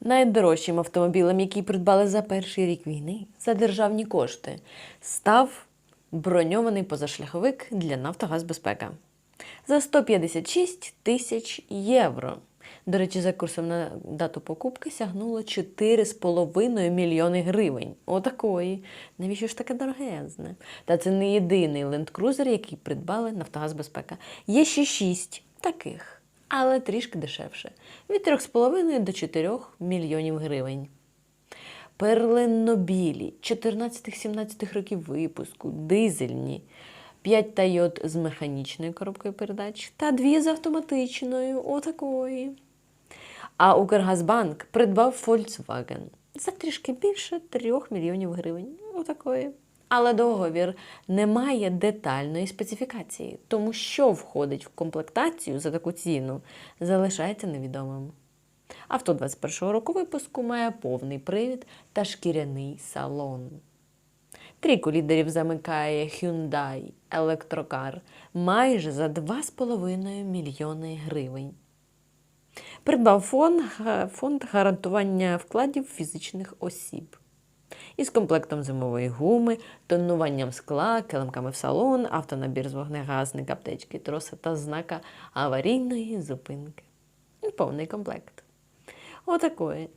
Найдорожчим автомобілем, який придбали за перший рік війни за державні кошти, став броньований позашляховик для Нафтогазбезпека за 156 тисяч євро. До речі, за курсом на дату покупки сягнуло 4,5 мільйони гривень. Отакої. Навіщо ж таке дорогезне? Та це не єдиний ленд-крузер, який придбали Нафтогазбезпека. Є ще шість таких, але трішки дешевше. Від 3,5 до 4 мільйонів гривень. Перлиннобілі 14-17 років випуску, дизельні, 5 Тойот з механічною коробкою передач та 2 з автоматичною, отакої. А Укргазбанк придбав Volkswagen за трішки більше 3 мільйонів гривень. Отакої. Але договір не має детальної специфікації, тому що входить в комплектацію за таку ціну, залишається невідомим. Авто 21-го року випуску має повний привід та шкіряний салон. Трійку лідерів замикає Hyundai Electrocar майже за 2,5 мільйони гривень. Придбав фонд гарантування вкладів фізичних осіб. Із комплектом зимової гуми, тонуванням скла, килимками в салон, автонабір з вогнегасника, аптечки, троса та знака аварійної зупинки. Повний комплект. Отакої.